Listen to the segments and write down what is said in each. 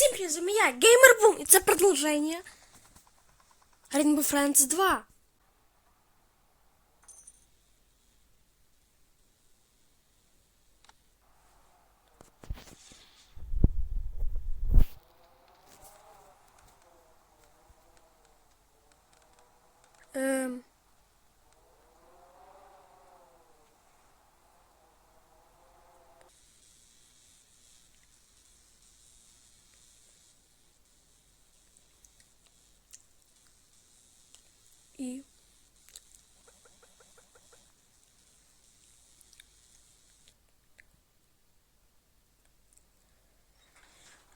Всем привет, с меня Геймер Бум, и это продолжение Rainbow Friends 2. Эм... І.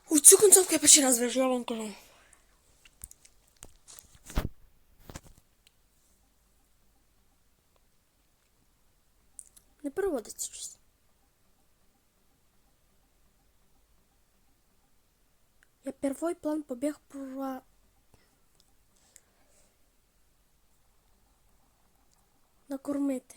У цю концовку я перший раз я вам кажу. Не переводиться щось. Я первый план побег про кормити.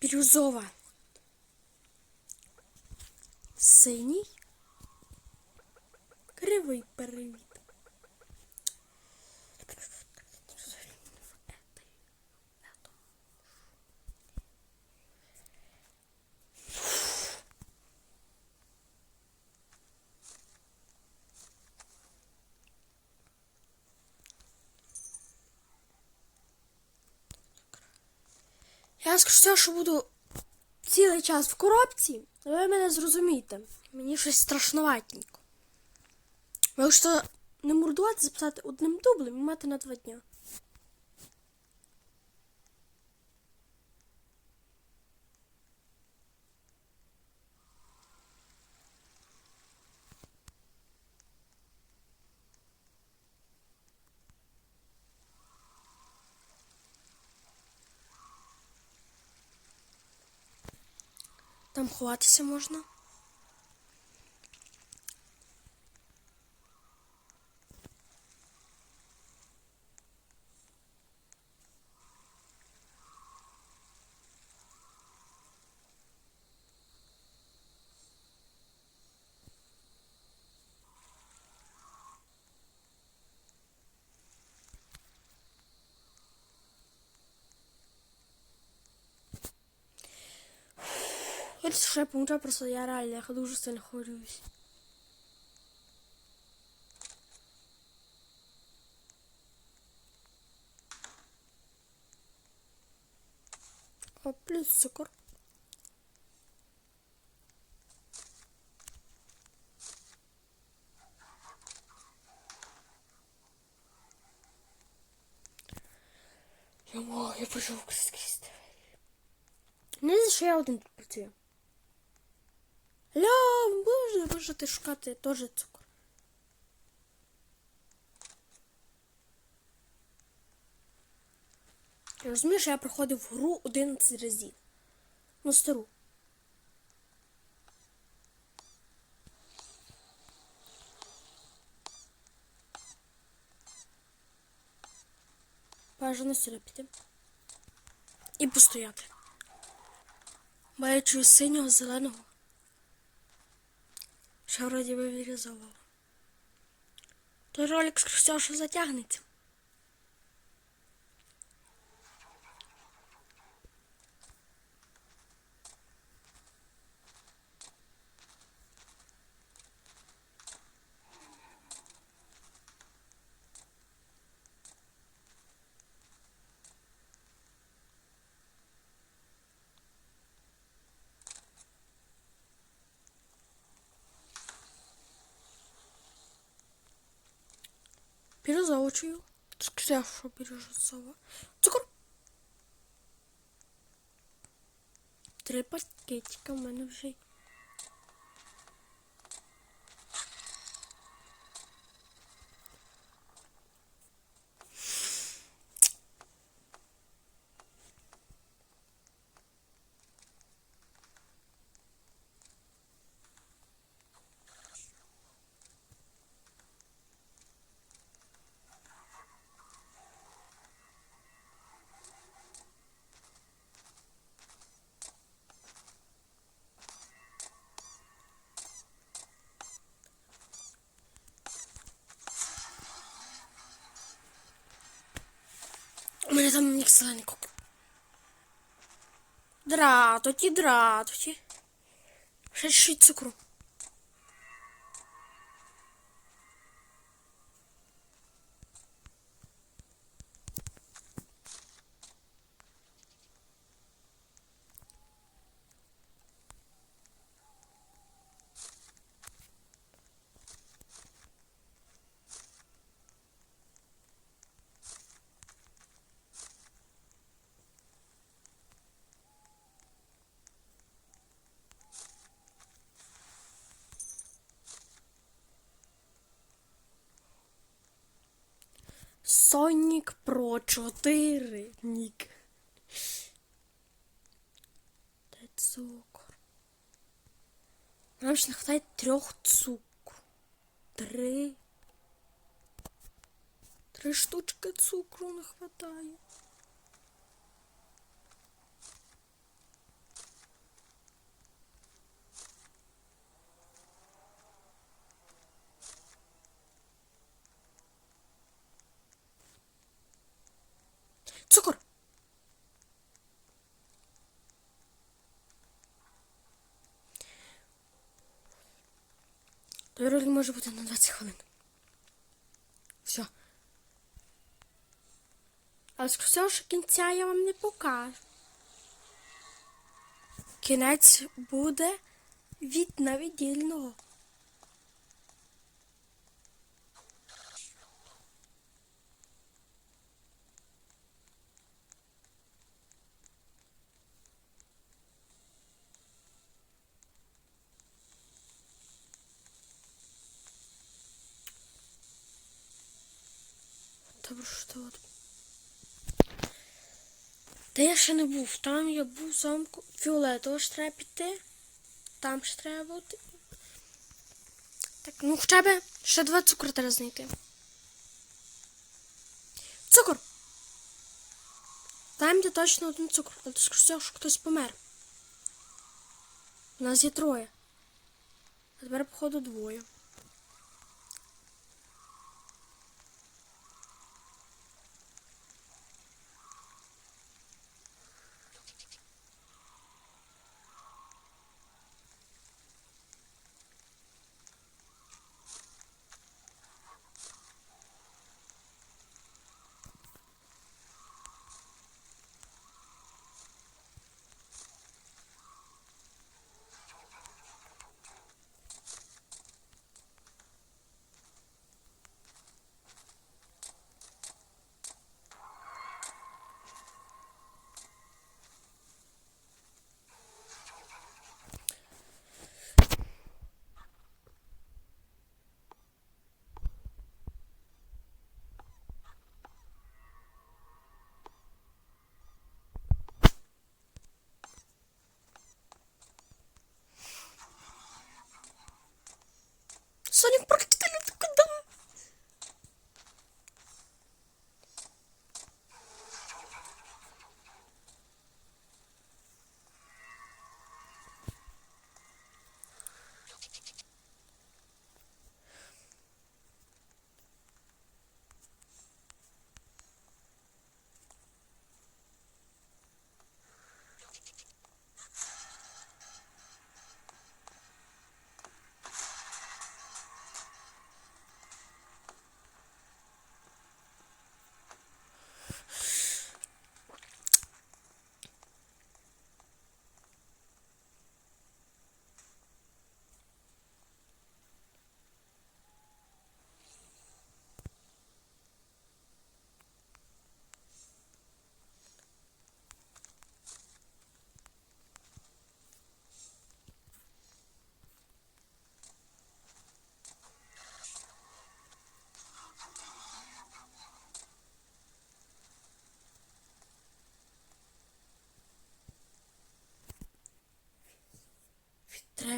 Бирюзова. Синий. Кривий перевід. Я скажу, що буду цілий час в коробці, але ви мене зрозумієте. Мені щось страшноватенько. Ви якщо не мордувати, записати одним дублем і мати на два дня. Там ховатися можна. Що я помічаю, просто я реально я дуже сильно хвилююсь. О, плюс цукор. Я можу, я пішов скрізь. Не за що я один тут працюю. Ля, можна можете шукати теж цукор. Що я проходив гру 11 разів. Ну, стару. Бажано сюди піти. І постояти. Чую синього, зеленого. Що вроді би вирізовував. Той ролик сказав, що затягнеться. Бірюзову чую. Скряшу що. Цукор. Три пакетика в мене вже. Я там мені зелений купив. Дратоті, дратоті. Ще чуть цукру. Сонік Про 4. Нік. Де цукор? Ще не хватає трьох цукру. Три. Три штучки цукру не хватає. Цукор. Той ролик може бути на 20 хвилин. Все. Але цього ж кінця я вам не покажу. Кінець буде від навідільного. Добре, що от. Де я ще не був? Там я був замку фіолетово ж треба піти. Там ще треба бути. Так, ну хоча б ще два цукри треба знайти. Цукор! Там де точно один цукор. Але ти скажу, що хтось помер. У нас є троє. А тепер, походу, двоє.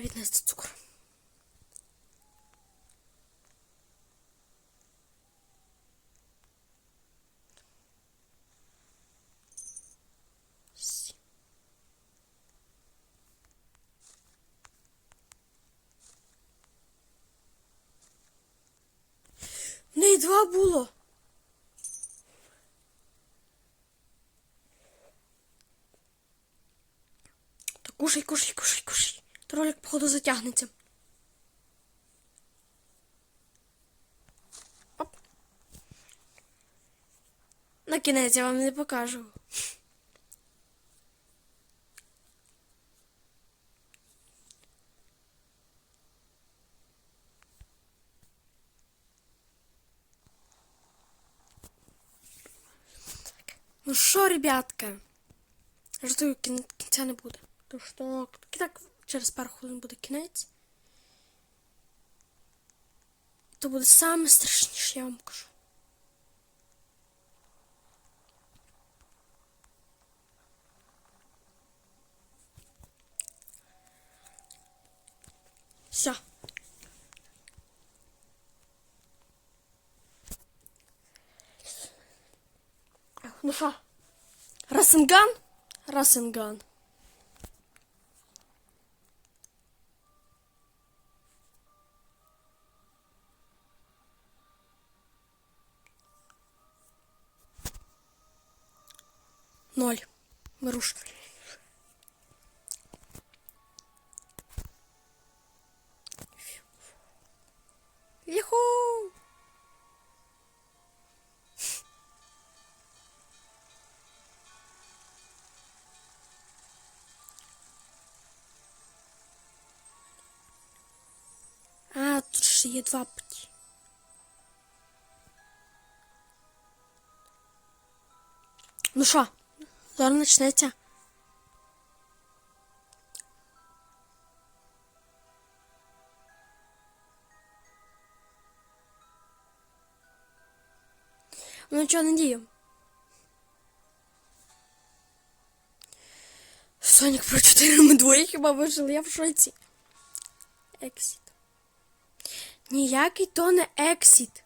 треба віднести цукор. Ну В неї два було. Так, кушай, кушай, кушай То ролик, походу, затягнеться. Оп. На кінець я вам не покажу. Ну що, ребятка? Жартую, кін- кінця не буде. Тому що і так через пару хвилин буде кінець. То буде саме страшніше, я вам кажу. Все. Ну що? Расенган? Расенган. Маруш. Юху! А, тут ще є два путі. Ну що, зараз почнеться. Ну чого не дію? Сонік про 4 ми двоє хіба вижили, я в шоці. Ексіт. Ніякий то не ексіт.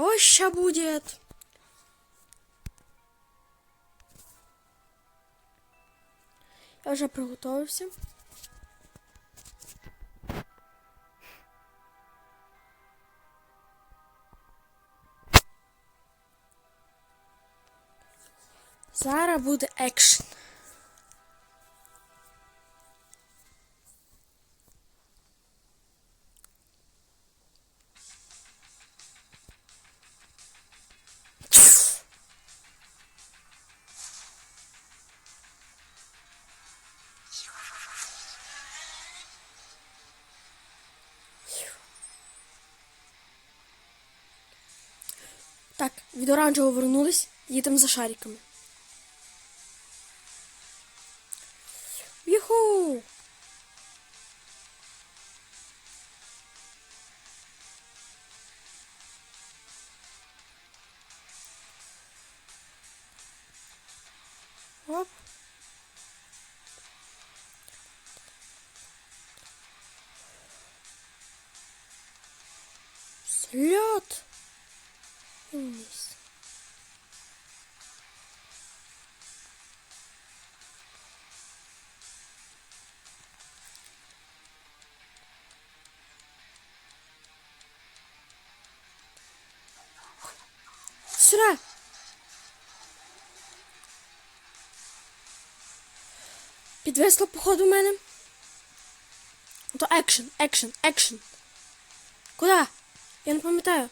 Ось ща буде. Я вже приготувався. Зараз буде екшн. Від оранжевого вернулись, їдемо за шариками. Сюда. Підвисло, походу, мене. То екшен, екшен, екшен. Куда? Я не пам'ятаю.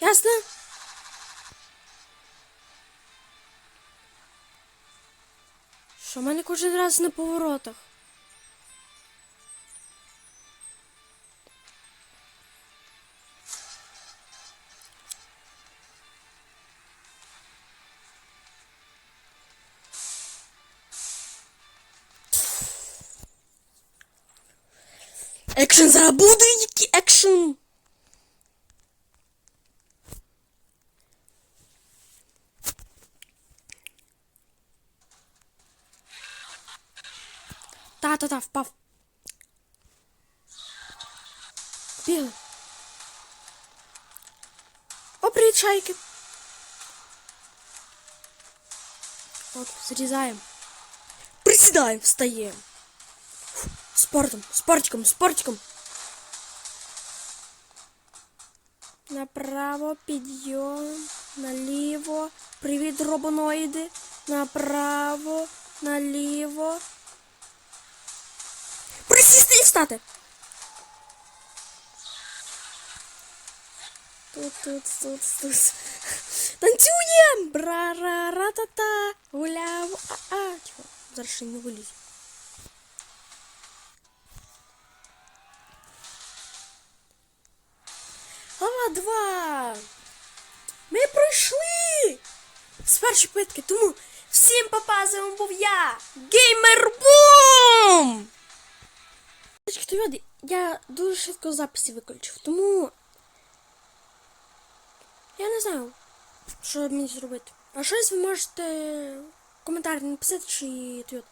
Ясно? Що в мене кожен раз на поворотах? Екшен зараз буде, який екшен? Та-та-та, впав. Бігли. О, привіт, шайки. От, зрізаємо. Присідаємо, встаємо. Фу, Спортом, спортиком, спортиком. Направо підйом. наліво. Привіт, робоноїди. Направо, наліво. Присісти і встати. Тут, тут, тут, тут. Танцюємо! Бра-ра-ра-та-та! Гуляв. А-а. Чого? Зараз ще не вилізу. Глава 2! Ми пройшли! З першої питки, тому всім папа, був я! Геймербум! Я дуже швидко записи виключив, тому я не знаю, що мені зробити. А щось ви можете в коментарі написати, чи тут.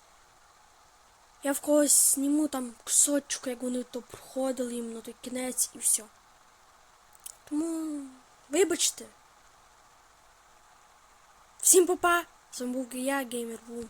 Я в когось зніму там кусочок, як вони то проходили їм на той кінець і все. Тому вибачте. Всім папа! З вами був я, Геймер Бум.